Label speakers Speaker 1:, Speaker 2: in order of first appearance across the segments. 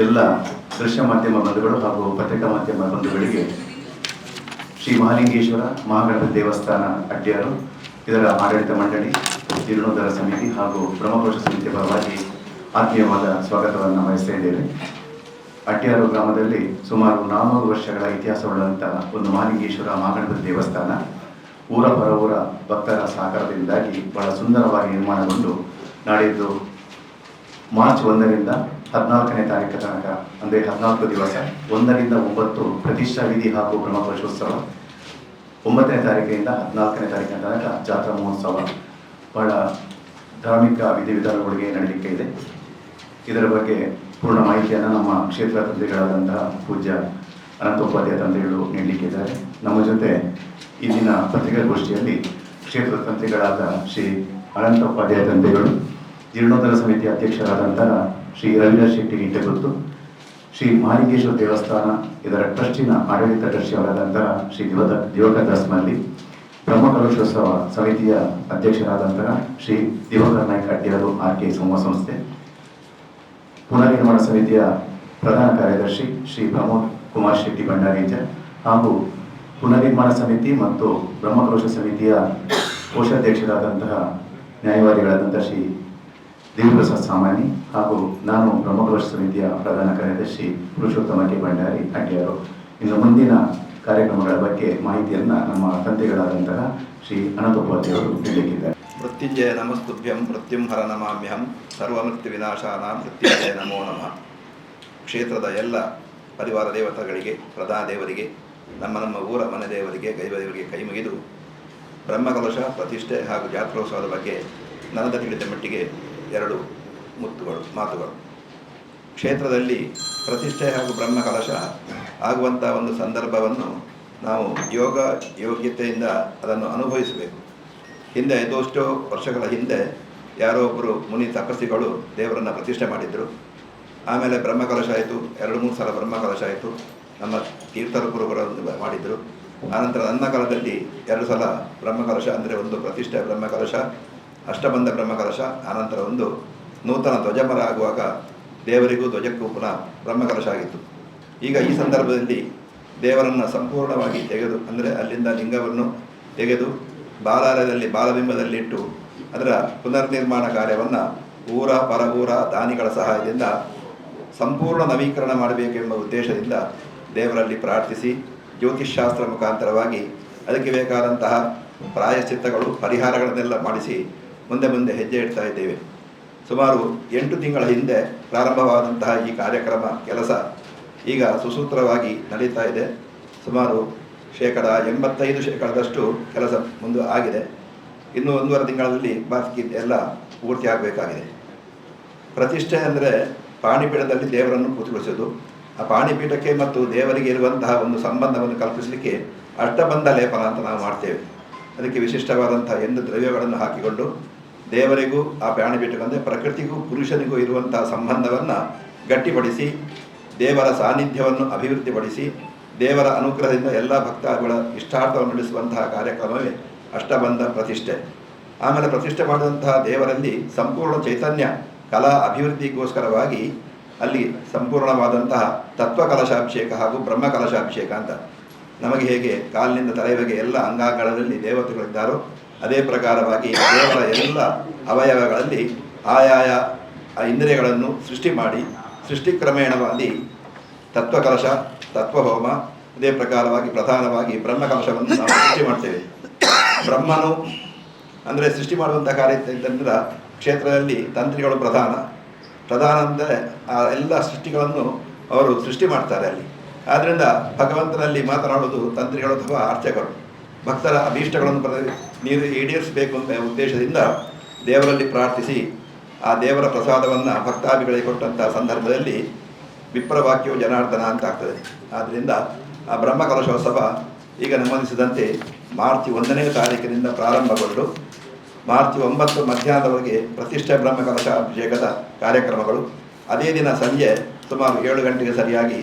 Speaker 1: ಎಲ್ಲ ದೃಶ್ಯ ಮಾಧ್ಯಮ ಬಂಧುಗಳು ಹಾಗೂ ಪತ್ರಿಕಾ ಮಾಧ್ಯಮ ಬಂಧುಗಳಿಗೆ ಶ್ರೀ ಮಹಾಲಿಂಗೇಶ್ವರ ಮಹಾಗಣಪತಿ ದೇವಸ್ಥಾನ ಅಡ್ಡಿಯರು ಇದರ ಆಡಳಿತ ಮಂಡಳಿ ಜೀರ್ಣೋದ್ಧಾರ ಸಮಿತಿ ಹಾಗೂ ಬ್ರಹ್ಮಕೋಶ ಸಮಿತಿ ಪರವಾಗಿ ಆತ್ಮೀಯವಾದ ಸ್ವಾಗತವನ್ನು ವಹಿಸ್ತಾ ಇದ್ದೇವೆ. ಅಡ್ಡಿಯಾರು ಗ್ರಾಮದಲ್ಲಿ ಸುಮಾರು ನಾನ್ನೂರು ವರ್ಷಗಳ ಇತಿಹಾಸವುಳ್ಳಂತಹ ಒಂದು ಮಹಾಲಿಂಗೇಶ್ವರ ಮಹಾಗಣಪತಿ ದೇವಸ್ಥಾನ, ಊರ ಪರ ಊರ ಭಕ್ತರ ಸಹಕಾರದಿಂದಾಗಿ ಬಹಳ ಸುಂದರವಾಗಿ ನಿರ್ಮಾಣಗೊಂಡು, ನಾಡಿದ್ದು ಮಾರ್ಚ್ ಒಂದರಿಂದ ಹದಿನಾಲ್ಕನೇ ತಾರೀಕು ತನಕ, ಅಂದರೆ ಹದಿನಾಲ್ಕು ದಿವಸ, ಒಂದರಿಂದ ಒಂಬತ್ತು ಪ್ರತಿಷ್ಠಾ ವಿಧಿ ಹಾಗೂ ಬ್ರಹ್ಮಪುರುಷೋತ್ಸವ ಒಂಬತ್ತನೇ ತಾರೀಕಿನಿಂದ ಹದಿನಾಲ್ಕನೇ ತಾರೀಕಿನ ತನಕ ಜಾತ್ರಾ ಮಹೋತ್ಸವ ಬಹಳ ಧಾರ್ಮಿಕ ವಿಧಿವಿಧಾನಗಳಿಗೆ ನಡೀಲಿಕ್ಕೆ ಇದೆ. ಇದರ ಬಗ್ಗೆ ಪೂರ್ಣ ಮಾಹಿತಿಯನ್ನು ನಮ್ಮ ಕ್ಷೇತ್ರ ತಂದೆಗಳಾದಂತಹ ಪೂಜ್ಯ ಅನಂತೋಪಾಧ್ಯಾಯ ತಂದೆಗಳು ನೀಡಲಿಕ್ಕಿದ್ದಾರೆ. ನಮ್ಮ ಜೊತೆ ಇಂದಿನ ಪತ್ರಿಕಾಗೋಷ್ಠಿಯಲ್ಲಿ ಕ್ಷೇತ್ರ ತಂತ್ರಿಗಳಾದ ಶ್ರೀ ಅನಂತೋಪಾಧ್ಯಾಯ ತಂದೆಗಳು, ಜೀರ್ಣೋದ್ಧಾರ ಸಮಿತಿ ಅಧ್ಯಕ್ಷರಾದಂತಹ ಶ್ರೀ ರವೀಂದ್ರ ಶೆಟ್ಟಿ ನಿಟ್ಟಗುತ್ತು ಶ್ರೀ ಮಹಾಲಿಂಗೇಶ್ವರ ದೇವಸ್ಥಾನ, ಇದರ ಟ್ರಸ್ಟಿನ ಆಡಳಿತ ಟ್ರಸ್ಟಿಯವರಾದಂತಹ ಶ್ರೀ ದಿವದ ದಿವಕ ದಾಸ್ ಮಲ್ಲಿ ಬ್ರಹ್ಮಕಲಶೋತ್ಸವ ಸಮಿತಿಯ ಅಧ್ಯಕ್ಷರಾದಂತಹ ಶ್ರೀ ದಿವಕರ್ ನಾಯ್ಕ ಅಡ್ಡಿಯವರು ಆರ್ ಕೆ ಸಮೂಹ ಸಂಸ್ಥೆ, ಪುನರ್ನಿರ್ಮಾಣ ಸಮಿತಿಯ ಪ್ರಧಾನ ಕಾರ್ಯದರ್ಶಿ ಶ್ರೀ ಪ್ರಮೋದ್ ಕುಮಾರ್ ಶೆಟ್ಟಿ ಭಂಡಾರೀಜ ಹಾಗೂ ಪುನರ್ನಿರ್ಮಾಣ ಸಮಿತಿ ಮತ್ತು ಬ್ರಹ್ಮಕಲಶ ಸಮಿತಿಯ ಕೋಶಾಧ್ಯಕ್ಷರಾದಂತಹ ನ್ಯಾಯವಾದಿಗಳಾದಂತಹ ಶ್ರೀ ದೇವಿಪ್ರಸಾದ್ ಸಾಮಾನಿ ಹಾಗೂ ನಾನು ಬ್ರಹ್ಮಕಲಶ ಸಮಿತಿಯ ಪ್ರಧಾನ ಕಾರ್ಯದರ್ಶಿ ಪುರುಷೋತ್ತಮ ಕೆ. ಭಂಡಾರಿ ಅಡ್ಡಿಯರು ಇನ್ನು ಮುಂದಿನ ಕಾರ್ಯಕ್ರಮಗಳ ಬಗ್ಗೆ ಮಾಹಿತಿಯನ್ನು ನಮ್ಮ ತಂದೆಗಳಾದಂತಹ ಶ್ರೀ ಅನಂತೋಪಾಧ್ಯಾಯರು ನೀಡಲಿಕ್ಕಿದ್ದಾರೆ
Speaker 2: ಮೃತ್ಯುಂಜಯ ನಮಸ್ತುಭ್ಯಂ ಮೃತ್ಯುಂಹರ ನಮಾಮ್ಯಹಂ ಸರ್ವಮೃತ್ಯು ವಿನಾಶಾನ ಮೃತ್ಯುಂಜಯ ನಮೋ ನಮಃ. ಕ್ಷೇತ್ರದ ಎಲ್ಲ ಪರಿವಾರ ದೇವತೆಗಳಿಗೆ ಪ್ರಧಾನ ದೇವರಿಗೆ, ನಮ್ಮ ನಮ್ಮ ಊರ ಮನೆ ದೇವರಿಗೆ ಗೈವದೇವರಿಗೆ ಕೈ ಮುಗಿದು ಬ್ರಹ್ಮಕಲಶ, ಪ್ರತಿಷ್ಠೆ ಹಾಗೂ ಜಾತ್ರೋತ್ಸವದ ಬಗ್ಗೆ ನನಗೆ ತಿಳಿದ ಮಟ್ಟಿಗೆ ಎರಡು ಮುತ್ತುಗಳು, ಮಾತುಗಳು. ಕ್ಷೇತ್ರದಲ್ಲಿ ಪ್ರತಿಷ್ಠೆ ಹಾಗೂ ಬ್ರಹ್ಮಕಲಶ ಆಗುವಂಥ ಒಂದು ಸಂದರ್ಭವನ್ನು ನಾವು ಯೋಗ ಯೋಗ್ಯತೆಯಿಂದ ಅದನ್ನು ಅನುಭವಿಸಬೇಕು. ಹಿಂದೆ ಐದೋಷ್ಟೋ ವರ್ಷಗಳ ಹಿಂದೆ ಯಾರೋ ಒಬ್ಬರು ಮುನಿ ತಪಸ್ಸಿಗಳು ದೇವರನ್ನು ಪ್ರತಿಷ್ಠೆ ಮಾಡಿದರು. ಆಮೇಲೆ ಬ್ರಹ್ಮಕಲಶ ಆಯಿತು, ಎರಡು ಮೂರು ಸಲ ಬ್ರಹ್ಮಕಲಶ ಆಯಿತು, ನಮ್ಮ ತೀರ್ಥರ ಗುರುಗಳು ಮಾಡಿದರು. ಆನಂತರ ನನ್ನ ಕಾಲದಲ್ಲಿ ಎರಡು ಸಲ ಬ್ರಹ್ಮಕಲಶ ಅಂದರೆ ಒಂದು ಪ್ರತಿಷ್ಠೆ ಬ್ರಹ್ಮಕಲಶ ಅಷ್ಟಬಂಧ ಬ್ರಹ್ಮಕಲಶ ಆನಂತರ ಒಂದು ನೂತನ ಧ್ವಜಮರ ಆಗುವಾಗ ದೇವರಿಗೂ ಧ್ವಜಕ್ಕೂ ಪುನಃ ಬ್ರಹ್ಮಕಲಶ ಆಗಿತ್ತು. ಈಗ ಈ ಸಂದರ್ಭದಲ್ಲಿ ದೇವರನ್ನು ಸಂಪೂರ್ಣವಾಗಿ ತೆಗೆದು, ಅಂದರೆ ಅಲ್ಲಿಂದ ಲಿಂಗವನ್ನು ತೆಗೆದು ಬಾಲಾಲಯದಲ್ಲಿ ಬಾಲಬಿಂಬದಲ್ಲಿಟ್ಟು ಅದರ ಪುನರ್ನಿರ್ಮಾಣ ಕಾರ್ಯವನ್ನು ಊರ ಪರಗೂರ ದಾನಿಗಳ ಸಹಾಯದಿಂದ ಸಂಪೂರ್ಣ ನವೀಕರಣ ಮಾಡಬೇಕೆಂಬ ಉದ್ದೇಶದಿಂದ ದೇವರಲ್ಲಿ ಪ್ರಾರ್ಥಿಸಿ ಜ್ಯೋತಿಷ್ಶಾಸ್ತ್ರ ಮುಖಾಂತರವಾಗಿ ಅದಕ್ಕೆ ಬೇಕಾದಂತಹ ಪ್ರಾಯಶ್ಚಿತ್ತಗಳು, ಪರಿಹಾರಗಳನ್ನೆಲ್ಲ ಮಾಡಿಸಿ ಮುಂದೆ ಮುಂದೆ ಹೆಜ್ಜೆ ಇಡ್ತಾ ಇದ್ದೇವೆ. ಸುಮಾರು ಎಂಟು ತಿಂಗಳ ಹಿಂದೆ ಪ್ರಾರಂಭವಾದಂತಹ ಈ ಕಾರ್ಯಕ್ರಮ ಕೆಲಸ ಈಗ ಸುಸೂತ್ರವಾಗಿ ನಡೀತಾ ಇದೆ. ಸುಮಾರು ಶೇಕಡ ಎಂಬತ್ತೈದು ಶೇಕಡದಷ್ಟು ಕೆಲಸ ಮುಂದೆ ಆಗಿದೆ. ಇನ್ನು ಒಂದೂವರೆ ತಿಂಗಳಲ್ಲಿ ಬಾಕಿ ಎಲ್ಲ ಪೂರ್ತಿ ಆಗಬೇಕಾಗಿದೆ. ಪ್ರತಿಷ್ಠೆ ಅಂದರೆ ಪಾಣಿಪೀಠದಲ್ಲಿ ದೇವರನ್ನು ಕೂತುಗೊಳಿಸೋದು ಆ ಪಾಣಿಪೀಠಕ್ಕೆ ಮತ್ತು ದೇವರಿಗೆ ಇರುವಂತಹ ಒಂದು ಸಂಬಂಧವನ್ನು ಕಲ್ಪಿಸಲಿಕ್ಕೆ ಅಷ್ಟಬಂಧ ಲೇಪನ ಅಂತ ನಾವು ಮಾಡ್ತೇವೆ. ಅದಕ್ಕೆ ವಿಶಿಷ್ಟವಾದಂತಹ ಎಂದು ದ್ರವ್ಯಗಳನ್ನು ಹಾಕಿಕೊಂಡು ದೇವರಿಗೂ, ಆ ಪ್ರಾಣಿ ಬಿಟ್ಟುಕೊಂಡೆ ಪ್ರಕೃತಿಗೂ, ಪುರುಷನಿಗೂ ಇರುವಂತಹ ಸಂಬಂಧವನ್ನು ಗಟ್ಟಿಪಡಿಸಿ, ದೇವರ ಸಾನ್ನಿಧ್ಯವನ್ನು ಅಭಿವೃದ್ಧಿಪಡಿಸಿ, ದೇವರ ಅನುಗ್ರಹದಿಂದ ಎಲ್ಲ ಭಕ್ತಾದಿಗಳ ಇಷ್ಟಾರ್ಥವನ್ನು ನಡೆಸುವಂತಹ ಕಾರ್ಯಕ್ರಮವೇ ಅಷ್ಟಬಂಧ ಪ್ರತಿಷ್ಠೆ. ಆಮೇಲೆ ಪ್ರತಿಷ್ಠೆ ಮಾಡಿದಂತಹ ದೇವರಲ್ಲಿ ಸಂಪೂರ್ಣ ಚೈತನ್ಯ, ಕಲಾ ಅಭಿವೃದ್ಧಿಗೋಸ್ಕರವಾಗಿ ಅಲ್ಲಿ ಸಂಪೂರ್ಣವಾದಂತಹ ತತ್ವಕಲಶಾಭಿಷೇಕ ಹಾಗೂ ಬ್ರಹ್ಮ ಕಲಶಾಭಿಷೇಕ ಅಂತ. ನಮಗೆ ಹೇಗೆ ಕಾಲಿನಿಂದ ತಲೆಯವರೆಗೆ ಎಲ್ಲ ಅಂಗಾಂಗಗಳಲ್ಲಿ ದೇವತೆಗಳಿದ್ದಾರೋ ಅದೇ ಪ್ರಕಾರವಾಗಿ ದೇವರ ಎಲ್ಲ ಅವಯವಗಳಲ್ಲಿ ಆಯಾಯ ಇಂದ್ರಿಯಗಳನ್ನು ಸೃಷ್ಟಿ ಮಾಡಿ ಸೃಷ್ಟಿಕ್ರಮೇಣವಾಗಿ ತತ್ವಕಲಶ, ತತ್ವಹೋಮ, ಅದೇ ಪ್ರಕಾರವಾಗಿ ಪ್ರಧಾನವಾಗಿ ಬ್ರಹ್ಮಕಲಶವನ್ನು ನಾವು ಸೃಷ್ಟಿ ಮಾಡ್ತೇವೆ. ಬ್ರಹ್ಮನು ಅಂದರೆ ಸೃಷ್ಟಿ ಮಾಡುವಂಥ ಕಾರ್ಯ ಕ್ಷೇತ್ರದಲ್ಲಿ ತಂತ್ರಿಗಳು ಪ್ರಧಾನ. ಪ್ರಧಾನ ಅಂದರೆ ಆ ಎಲ್ಲ ಸೃಷ್ಟಿಗಳನ್ನು ಅವರು ಸೃಷ್ಟಿ ಮಾಡ್ತಾರೆ ಅಲ್ಲಿ. ಆದ್ದರಿಂದ ಭಗವಂತನಲ್ಲಿ ಮಾತನಾಡುವುದು ತಂತ್ರಿಗಳು ಅಥವಾ ಅರ್ಚಕರು ಭಕ್ತರ ಅಭೀಷ್ಟಗಳನ್ನು ಪ್ರ ನೀರು ಈಡೇರಿಸಬೇಕು ಅಂತ ಉದ್ದೇಶದಿಂದ ದೇವರಲ್ಲಿ ಪ್ರಾರ್ಥಿಸಿ ಆ ದೇವರ ಪ್ರಸಾದವನ್ನು ಭಕ್ತಾಭಿಗಳಿಗೆ ಕೊಟ್ಟಂಥ ಸಂದರ್ಭದಲ್ಲಿ ವಿಪ್ರವಾಕ್ಯವು ಜನಾರ್ದನ ಅಂತ ಆಗ್ತದೆ. ಆದ್ದರಿಂದ ಆ ಬ್ರಹ್ಮಕಲಶೋತ್ಸವ ಈಗ ನಮೂದಿಸಿದಂತೆ ಮಾರ್ಚ್ ಒಂದನೇ ತಾರೀಕಿನಿಂದ ಪ್ರಾರಂಭಗೊಂಡು ಮಾರ್ಚ್ ಒಂಬತ್ತು ಮಧ್ಯಾಹ್ನದವರೆಗೆ ಪ್ರತಿಷ್ಠೆ ಬ್ರಹ್ಮಕಲಶ ಅಭಿಷೇಕದ ಕಾರ್ಯಕ್ರಮಗಳು. ಅದೇ ದಿನ ಸಂಜೆ ಸುಮಾರು ಏಳು ಗಂಟೆಗೆ ಸರಿಯಾಗಿ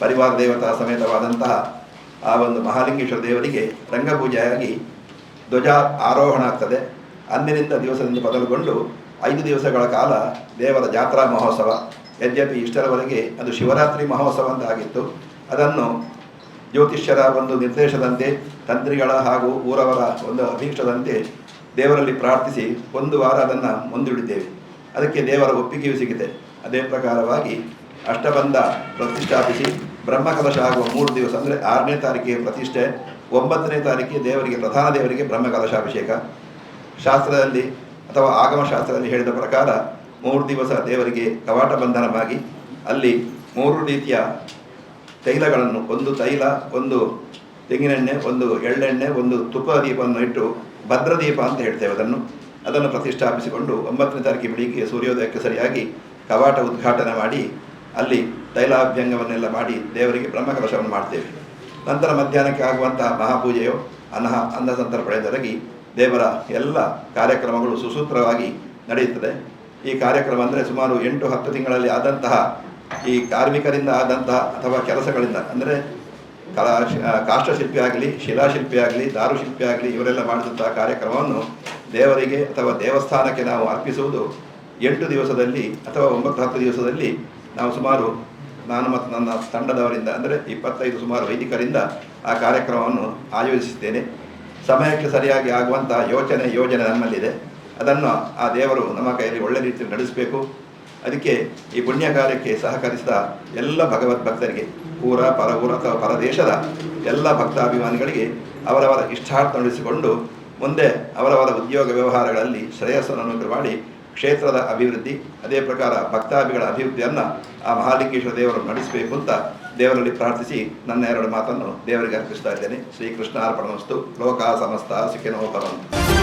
Speaker 2: ಪರಿವಾರ ದೇವತಾ ಸಮೇತವಾದಂತಹ ಆ ಒಂದು ಮಹಾಲಿಂಗೇಶ್ವರ ದೇವರಿಗೆ ರಂಗಪೂಜೆಯಾಗಿ ಧ್ವಜ ಆರೋಹಣ ಆಗ್ತದೆ. ಅಂದಿನಿಂದ ದಿವಸದಿಂದ ಬದಲುಗೊಂಡು ಐದು ದಿವಸಗಳ ಕಾಲ ದೇವರ ಜಾತ್ರಾ ಮಹೋತ್ಸವ. ಯದ್ಯಪಿ ಇಷ್ಟರವರೆಗೆ ಅದು ಶಿವರಾತ್ರಿ ಮಹೋತ್ಸವ ಅಂತ ಆಗಿತ್ತು. ಅದನ್ನು ಜ್ಯೋತಿಷ್ಯರ ಒಂದು ನಿರ್ದೇಶದಂತೆ ತಂತ್ರಿಗಳ ಹಾಗೂ ಊರವರ ಒಂದು ಅಭೀಷ್ಟದಂತೆ ದೇವರಲ್ಲಿ ಪ್ರಾರ್ಥಿಸಿ ಒಂದು ವಾರ ಅದನ್ನು ಮುಂದೂಡಿದ್ದೇವೆ. ಅದಕ್ಕೆ ದೇವರ ಒಪ್ಪಿಗೆಯೂ ಸಿಗಿದೆ. ಅದೇ ಪ್ರಕಾರವಾಗಿ ಅಷ್ಟಬಂಧ ಪ್ರತಿಷ್ಠಾಪಿಸಿ ಬ್ರಹ್ಮಕಲಶ ಆಗುವ ಮೂರು ದಿವಸ, ಅಂದರೆ ಆರನೇ ತಾರೀಕಿಗೆ ಪ್ರತಿಷ್ಠೆ, ಒಂಬತ್ತನೇ ತಾರೀಕಿಗೆ ದೇವರಿಗೆ, ಪ್ರಧಾನ ದೇವರಿಗೆ ಬ್ರಹ್ಮಕಲಶಾಭಿಷೇಕ ಶಾಸ್ತ್ರದಲ್ಲಿ ಅಥವಾ ಆಗಮ ಶಾಸ್ತ್ರದಲ್ಲಿ ಹೇಳಿದ ಪ್ರಕಾರ ಮೂರು ದಿವಸ ದೇವರಿಗೆ ಕವಾಟ ಬಂಧನವಾಗಿ ಅಲ್ಲಿ ಮೂರು ರೀತಿಯ ತೈಲಗಳನ್ನು, ಒಂದು ತೈಲ, ಒಂದು ತೆಂಗಿನೆಣ್ಣೆ, ಒಂದು ಎಳ್ಳೆಣ್ಣೆ, ಒಂದು ತುಪ್ಪ ದೀಪವನ್ನು ಇಟ್ಟು ಭದ್ರದೀಪ ಅಂತ ಹೇಳ್ತೇವೆ ಅದನ್ನು. ಅದನ್ನು ಪ್ರತಿಷ್ಠಾಪಿಸಿಕೊಂಡು ಒಂಬತ್ತನೇ ತಾರೀಕಿಗೆ ಬೆಳಿಗ್ಗೆ ಸೂರ್ಯೋದಯಕ್ಕೆ ಸರಿಯಾಗಿ ಕವಾಟ ಉದ್ಘಾಟನೆ ಮಾಡಿ ಅಲ್ಲಿ ತೈಲಾಭ್ಯಂಗವನ್ನೆಲ್ಲ ಮಾಡಿ ದೇವರಿಗೆ ಬ್ರಹ್ಮಕಲಶವನ್ನು ಮಾಡ್ತೇವೆ. ನಂತರ ಮಧ್ಯಾಹ್ನಕ್ಕೆ ಆಗುವಂತಹ ಮಹಾಪೂಜೆಯು ಅನಹ ಅನ್ನ ಸಂತರ್ಪಣೆ ಜರುಗಿ ದೇವರ ಎಲ್ಲ ಕಾರ್ಯಕ್ರಮಗಳು ಸುಸೂತ್ರವಾಗಿ ನಡೆಯುತ್ತದೆ. ಈ ಕಾರ್ಯಕ್ರಮ ಅಂದರೆ ಸುಮಾರು ಎಂಟು, ಹತ್ತು ತಿಂಗಳಲ್ಲಿ ಆದಂತಹ ಈ ಕಾರ್ಮಿಕರಿಂದ ಆದಂತಹ ಅಥವಾ ಕೆಲಸಗಳಿಂದ ಅಂದರೆ ಕಲಾ ಕಾಷ್ಟಶಿಲ್ಪಿ ಆಗಲಿ ಶಿಲಾಶಿಲ್ಪಿ ಆಗಲಿ ದಾರುಶಿಲ್ಪಿ ಆಗಲಿ ಇವರೆಲ್ಲ ಮಾಡಿದಂತಹ ಕಾರ್ಯಕ್ರಮವನ್ನು ದೇವರಿಗೆ ಅಥವಾ ದೇವಸ್ಥಾನಕ್ಕೆ ನಾವು ಅರ್ಪಿಸುವುದು ಎಂಟು ದಿವಸದಲ್ಲಿ ಅಥವಾ ಒಂಬತ್ತು, ಹತ್ತು ದಿವಸದಲ್ಲಿ ನಾವು ಸುಮಾರು ನಾನು ಮತ್ತು ನನ್ನ ತಂಡದವರಿಂದ, ಅಂದರೆ ಇಪ್ಪತ್ತೈದು ಸುಮಾರು ವೈದಿಕರಿಂದ ಆ ಕಾರ್ಯಕ್ರಮವನ್ನು ಆಯೋಜಿಸಿದ್ದೇನೆ. ಸಮಯಕ್ಕೆ ಸರಿಯಾಗಿ ಆಗುವಂಥ ಯೋಚನೆ, ಯೋಜನೆ ನಮ್ಮಲ್ಲಿದೆ. ಅದನ್ನು ಆ ದೇವರು ನಮ್ಮ ಕೈಯಲ್ಲಿ ಒಳ್ಳೆ ರೀತಿಯಲ್ಲಿ ನಡೆಸಬೇಕು. ಅದಕ್ಕೆ ಈ ಪುಣ್ಯ ಕಾರ್ಯಕ್ಕೆ ಸಹಕರಿಸಿದ ಎಲ್ಲ ಭಗವದ್ ಭಕ್ತರಿಗೆ ಊರ, ಪರ ಊರ ಅಥವಾ ಪರದೇಶದ ಎಲ್ಲ ಭಕ್ತಾಭಿಮಾನಿಗಳಿಗೆ ಅವರವರ ಇಷ್ಟಾರ್ಥ ನಡೆಸಿಕೊಂಡು ಮುಂದೆ ಅವರವರ ಉದ್ಯೋಗ ವ್ಯವಹಾರಗಳಲ್ಲಿ ಶ್ರೇಯಸ್ಸನ್ನು ಮಾಡಿ ಕ್ಷೇತ್ರದ ಅಭಿವೃದ್ಧಿ, ಅದೇ ಪ್ರಕಾರ ಭಕ್ತಾಭಿಗಳ ಅಭಿವೃದ್ಧಿಯನ್ನು ಆ ಮಹಾಲಿಂಗೇಶ್ವರ ದೇವರು ನಡೆಸಬೇಕು ಅಂತ ದೇವರಲ್ಲಿ ಪ್ರಾರ್ಥಿಸಿ ನನ್ನ ಎರಡು ಮಾತನ್ನು ದೇವರಿಗೆ ಅರ್ಪಿಸ್ತಾ ಇದ್ದೇನೆ. ಶ್ರೀಕೃಷ್ಣ ಅರ್ಪಣಮಸ್ತು. ಲೋಕ ಸಮಸ್ತ, ಸುಖಿನೋ ಭವಂತು.